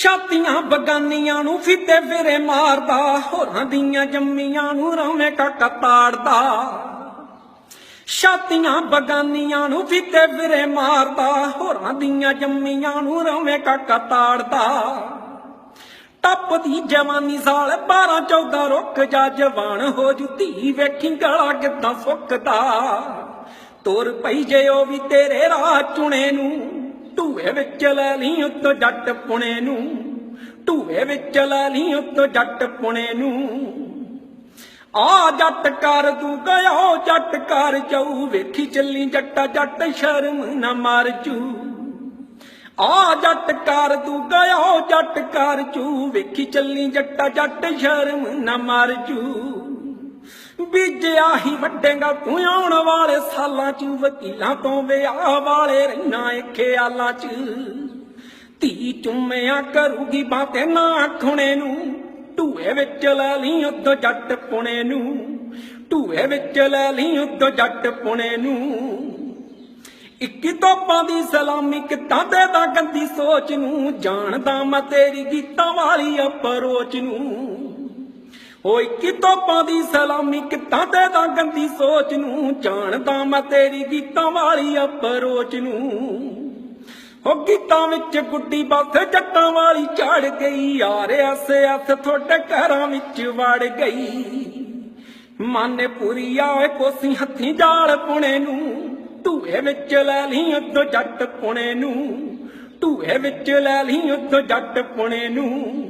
ਛਾਤੀਆਂ ਬਗਾਨੀਆਂ ਨੂੰ ਫਿੱਤੇ ਫਿਰੇ ਮਾਰਦਾ, ਹੋਰਾਂ ਦੀਆਂ ਜੰਮੀਆਂ ਨੂੰ ਰਵੇਂ ਕਾਕਾ ਤਾੜਦਾ। ਛਾਤੀਆਂ ਬਗਾਨੀਆਂ ਨੂੰ ਫਿੱਤੇ ਫਿਰੇ ਮਾਰਦਾ, ਹੋਰਾਂ ਦੀਆਂ ਜੰਮੀਆਂ ਨੂੰ ਰਵੇਂ ਕਾਕਾ ਤਾੜਦਾ। ਟੱਪਦੀ ਜਵਾਨੀ ਸਾਲ 12 14 ਰੁੱਖ ਜਾ ਜਵਾਨ ਹੋ ਜੂ ਵੇਖੀ ਗਲਾ ਕਿੱਦਾਂ ਸੁੱਕਦਾ। ਤੁਰ ਪਈ ਜੇ ਉਹ ਵੀ ਤੇਰੇ ਰਾਹ ਚੁਣੇ ਨੂੰ। ਢੂਏ ਵਿੱਚ ਲੈ ਲਈ ਉੱਤੋਂ ਜੱਟ ਪੁਣੇ ਨੂੰ। ਢੂਏ ਵਿੱਚ ਲੈ ਲਈ ਉੱਤੋਂ ਜੱਟ ਪੁਣੇ ਨੂੰ। ਆ ਜੱਟ ਕਰ ਤੂੰ ਗਿਆ ਜੱਟ ਕਰ ਜਾਊ। ਵੇਖੀ ਚੱਲੀ ਜੱਟਾ, ਜੱਟ ਸ਼ਰਮ ਨਾ ਮਰ ਜੂ। ਆ ਜੱਟ ਕਰ ਤੂੰ ਗਿਆ ਜੱਟ ਕਰ ਜੂ। ਵੇਖੀ ਚੱਲੀ ਜੱਟਾ, ਜੱਟ ਸ਼ਰਮ ਨਾ ਮਰ ਜੂ। ਬੀਜਿਆ ਹੀ ਵੱਡੇਗਾ, ਤੂੰ ਆਉਣ ਵਾਲੇ ਸਾਲਾਂ ਚ ਵਕੀਲਾਂ ਤੋਂ ਵਿਆਹ ਵਾਲੇ ਰਹਿਣਾ ਏ ਖਿਆਲਾਂ ਚ। ਧੀ ਚੁੰਮਿਆ ਕਰੂਗੀ ਬਾਤੇ ਨਾ ਖੁਣੇ ਨੂੰ ਢੂਏ ਵਿੱਚ ਲੈ ਲਈ ਉਦੋਂ ਜੱਟ ਪੁਣੇ ਨੂੰ ਢੂਏ ਵਿੱਚ ਲੈ ਲਈ ਉਦੋਂ ਜੱਟ ਪੁਣੇ ਨੂੰ। ਇੱਕੀ ਤੋਪਾਂ ਦੀ ਸਲਾਮੀ ਕਿੱਦਾਂ ਦੇ ਦਾ ਗੰਦੀ ਸੋਚ ਨੂੰ, ਜਾਣਦਾ ਮੈਂ ਤੇਰੀ ਗੀਤਾਂ ਵਾਲੀ ਅਪਰੋਚ ਨੂੰ। ਓਏ ਕਿ ਤੋਪਾਂ ਦੀ ਸਲਾਮੀ ਕਿੱਦਾਂ ਤੇ ਦਾ ਗੰਦੀ ਸੋਚ ਨੂੰ? ਜਾਣਦਾ ਮੈਂ ਤੇਰੀ ਗੀਤਾਂ ਵਾਲੀ ਅਪਰੋਚ ਨੂੰ। ਹੋ ਗੀਤਾਂ ਵਿੱਚ ਗੁੱਡੀ ਬਾਥ ਜੱਟਾਂ ਵਾਲੀ ਝੜ ਗਈ, ਯਾਰ ਐਸੇ ਹੱਥ ਤੁਹਾਡੇ ਘਰਾਂ ਵਿੱਚ ਵੜ ਗਈ। ਮਾਨੇ ਪੂਰੀ ਆਏ ਕੋਸੀ ਹੱਥੀ ਜਾਲ ਪੁਣੇ ਨੂੰ ਢੂਏ ਵਿੱਚ ਲੈ ਲਈ ਉਦੋਂ ਜੱਟ ਪੁਣੇ ਨੂੰ ਢੂਏ ਵਿੱਚ ਲੈ ਲਈ ਉਦੋਂ ਜੱਟ ਪੁਣੇ ਨੂੰ।